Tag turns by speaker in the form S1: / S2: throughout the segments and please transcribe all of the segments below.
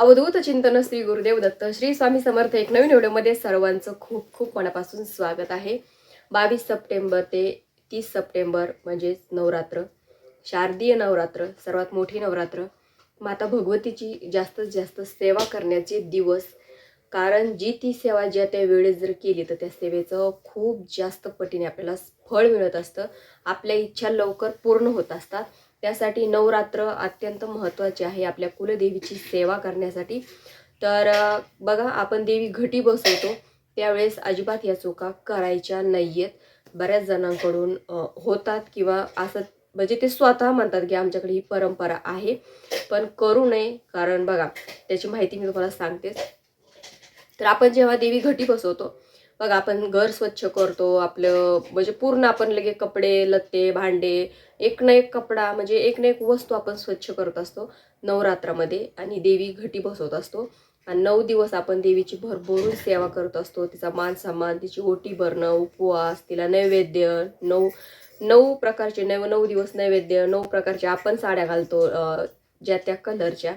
S1: अवधूत चिंतन श्री गुरुदेव दत्त श्री स्वामी समर्थ एक नवीन व्हिडिओमध्ये सर्वांचं खूप खूप मनापासून स्वागत आहे. बावीस सप्टेंबर ते तीस सप्टेंबर म्हणजेच नवरात्र शारदीय नवरात्र सर्वात मोठी नवरात्र. माता भगवतीची जास्तीत जास्त सेवा करण्याचे दिवस. कारण जी ती सेवा ज्या त्या वेळेस जर केली तर त्या सेवेचं खूप जास्त पटीने आपल्याला फळ मिळत असतं. आपल्या इच्छा लवकर पूर्ण होत असतात. त्यासाठी नवरात्र अत्यंत महत्त्वाचे आहे आपल्या कुलदेवीची सेवा करण्यासाठी. तर बघा आपण देवी घटी बसवतो त्यावेळेस अजिबात या चुका करायच्या नाही आहेत बऱ्याच जणांकडून होतात किंवा असं म्हणजे ते स्वतः म्हणतात की आमच्याकडे ही परंपरा आहे. पण करू नये कारण बघा त्याची माहिती मी तुम्हाला सांगतेच. तर आपण जेव्हा देवी घटी बसवतो बघा आपण घर स्वच्छ करतो आपलं म्हणजे पूर्ण आपण लगे कपडे लत्ते भांडे एक ना एक कपडा म्हणजे एक ना एक वस्तू आपण स्वच्छ करत असतो नवरात्रामध्ये आणि देवी घटी बसवत असतो. आणि नऊ दिवस आपण देवीची भरभरून सेवा करत असतो. तिचा मान सन्मान तिची ओटी भरणं उपवास तिला नैवेद्य नऊ नऊ प्रकारचे नऊ नऊ दिवस नैवेद्य नऊ प्रकारचे आपण साड्या घालतो ज्या त्या कलरच्या.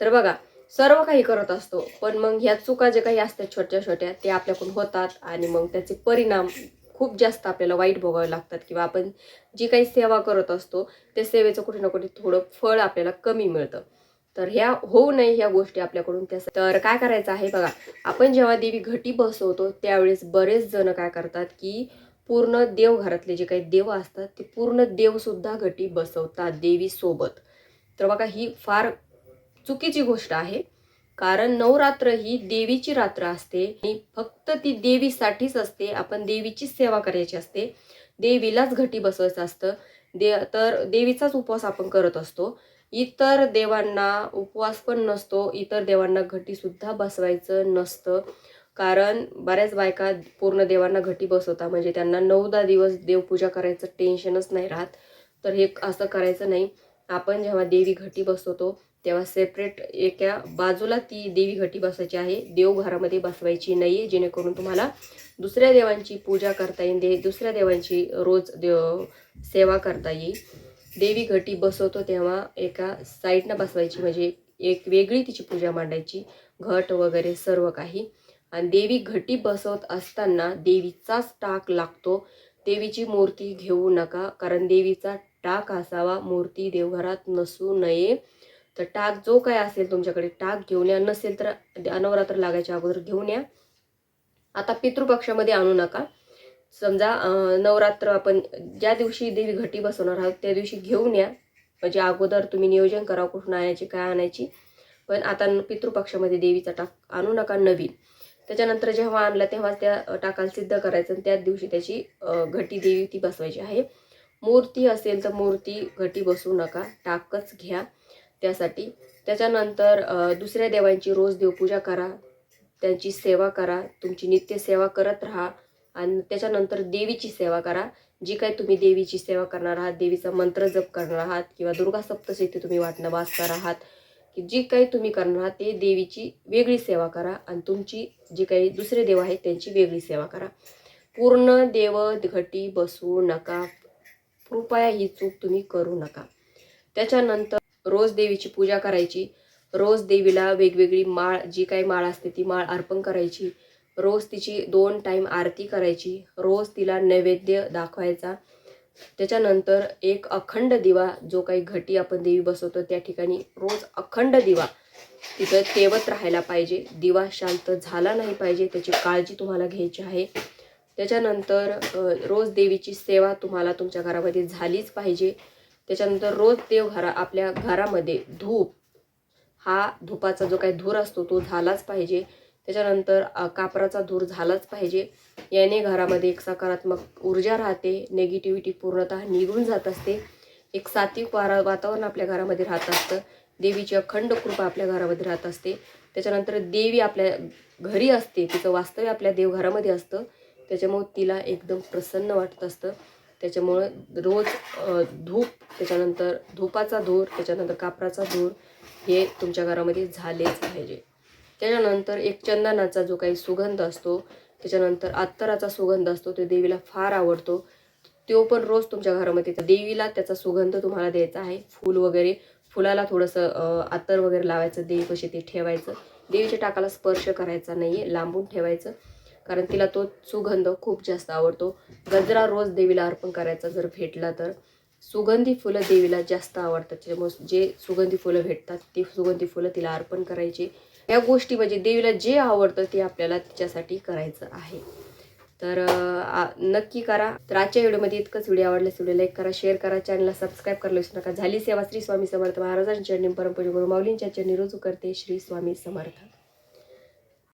S1: तर बघा सर्व काही करत असतो. पण मग ह्या चुका जे काही असतात छोट्या छोट्या ते आपल्याकडून होतात आणि मग त्याचे परिणाम खूप जास्त आपल्याला वाईट भोगावे लागतात किंवा आपण जी काही सेवा करत असतो त्या सेवेचं कुठे ना कुठे थोडं फळ आपल्याला कमी मिळतं. तर ह्या होऊ नये ह्या गोष्टी आपल्याकडून त्या तर काय करायचं आहे बघा आपण जेव्हा देवी घटी बसवतो त्यावेळेस बरेच जण काय करतात की पूर्ण देवघरातले जे काही देव असतात ते पूर्ण देवसुद्धा घटी बसवतात देवीसोबत. तर बघा ही फार चुकीची गोष्ट आहे. कारण नवरात्र ही देवीची रात्र असते आणि फक्त ती देवीसाठीच असते. आपण देवीचीच सेवा करायची असते. देवीलाच घटी बसवायचं असतं. दे तर देवीचाच उपवास आपण करत असतो. इतर देवांना उपवास पण नसतो. इतर देवांना घटीसुद्धा बसवायचं नसतं. कारण बऱ्याच बायका पूर्ण देवांना घटी बसवतात. म्हणजे त्यांना नऊ दहा दिवस देवपूजा करायचं टेन्शनच नाही राहत. तर हे असं करायचं नाही. आपण जेव्हा देवी घटी बसवतो तेव्हा सेपरेट एका बाजूला ती देवी घटी बसायची आहे. देवघरामध्ये बसवायची नाही आहे जेणेकरून तुम्हाला दुसऱ्या देवांची पूजा करता येईल. दे दुसऱ्या देवांची रोज देव सेवा करता येईल. देवी घटी बसवतो तेव्हा एका साईडनं बसवायची म्हणजे एक वेगळी तिची पूजा मांडायची. घट वगैरे सर्व काही. आणि देवी घटी बसवत असताना देवीचाच टाक लागतो. देवीची मूर्ती घेऊ नका कारण देवीचा टाक असावा. मूर्ती देवघरात नसू नये. तर टाक जो काय असेल तुमच्याकडे टाक घेऊन या. नसेल तर नवरात्र लागायच्या अगोदर घेऊन या. आता पितृपक्षामध्ये आणू नका. समजा नवरात्र आपण ज्या दिवशी देवी घटी बसवणार आहोत त्या दिवशी घेऊन या. म्हणजे अगोदर तुम्ही नियोजन करा कुठून आणायची काय आणायची. पण आता पितृपक्षामध्ये देवीचा टाक आणू नका नवीन. त्याच्यानंतर जेव्हा आणला तेव्हा त्या टाकाला सिद्ध करायचं आणि त्याच दिवशी त्याची घटी देवी ती बसवायची आहे. मूर्ती असेल तर मूर्ती घटी बसवू नका. टाकच घ्या. त्यासाठी. त्याच्यानंतर दुसऱ्या देवांची रोज देवपूजा करा. त्यांची सेवा करा. तुमची नित्य सेवा करत राहा. आणि त्याच्यानंतर देवीची सेवा करा. जी काही तुम्ही देवीची सेवा करणार आहात देवीचा मंत्र जप करणार आहात किंवा दुर्गा सप्तशती तुम्ही वाटणं वाचणार आहात की जी काही तुम्ही करणार आहात ते देवीची वेगळी सेवा करा आणि तुमची जी काही दुसरे देव आहेत त्यांची वेगळी सेवा करा. पूर्ण देव घटी बसू नका. कृपया ही चूक तुम्ही करू नका. त्याच्यानंतर रोज देवीची पूजा करायची. रोज देवीला वेगवेगळी माळ जी काही माळ असते ती माळ अर्पण करायची. रोज तिची दोन टाईम आरती करायची. रोज तिला नैवेद्य दाखवायचा. त्याच्यानंतर एक अखंड दिवा जो काही घटी आपण देवी बसवतो त्या ठिकाणी रोज अखंड दिवा तिथं तेवत राहायला पाहिजे. दिवा शांत झाला नाही पाहिजे त्याची काळजी तुम्हाला घ्यायची आहे. त्याच्यानंतर रोज देवीची सेवा तुम्हाला तुमच्या घरामध्ये झालीच पाहिजे. त्याच्यानंतर रोज देव घरा आपल्या घरामध्ये धूप हा धुपाचा जो काही धूर असतो तो झालाच पाहिजे. त्याच्यानंतर कापराचा धूर झालाच पाहिजे. याने घरामध्ये एक सकारात्मक ऊर्जा राहते नेगेटिव्हिटी पूर्णतः निघून जात असते. एक सात्विक वारा वातावरण आपल्या घरामध्ये राहत असतं. देवीची अखंड कृपा आपल्या घरामध्ये राहत असते. त्याच्यानंतर देवी आपल्या घरी असते. तिचं वास्तव्य आपल्या देवघरामध्ये असतं. त्याच्यामुळं तिला एकदम प्रसन्न वाटत असतं. त्याच्यामुळं रोज धूप त्याच्यानंतर धुपाचा धूर त्याच्यानंतर कापराचा धूर हे तुमच्या घरामध्ये झालेच पाहिजे. त्याच्यानंतर एक चंदनाचा जो काही सुगंध असतो त्याच्यानंतर अत्तराचा सुगंध असतो तो देवीला फार आवडतो. तो पण रोज तुमच्या घरामध्ये देवीला त्याचा सुगंध तुम्हाला द्यायचा आहे. फूल वगैरे फुलाला थोडंसं आत्तर अत्तर वगैरे लावायचं देवीपाशी ते ठेवायचं. देवीच्या टाकाला स्पर्श करायचा नाही आहे लांबून ठेवायचं. कारण तिला तो सुगंध खूप जास्त आवडतो. गजरा रोज देवीला अर्पण करायचा जर भेटला तर. सुगंधी फुलं देवीला जास्त आवडतात. त्याच्यामुळे जे सुगंधी फुलं भेटतात ती सुगंधी फुलं तिला अर्पण करायची. या गोष्टी म्हणजे देवीला जे आवडतं ते आपल्याला तिच्यासाठी करायचं आहे. तर नक्की करा. तर आजच्या व्हिडिओमध्ये इतकंच. व्हिडिओ आवडल्यास व्हिडिओ लाईक करा शेअर करा. चॅनलला सबस्क्राईब करायला विसरू नका. झाली सेवा श्री स्वामी समर्थ. महाराजांच्या चरणी परमपूज्य गुरु माऊलींच्या चरणी रुजू करते श्री स्वामी समर्थ.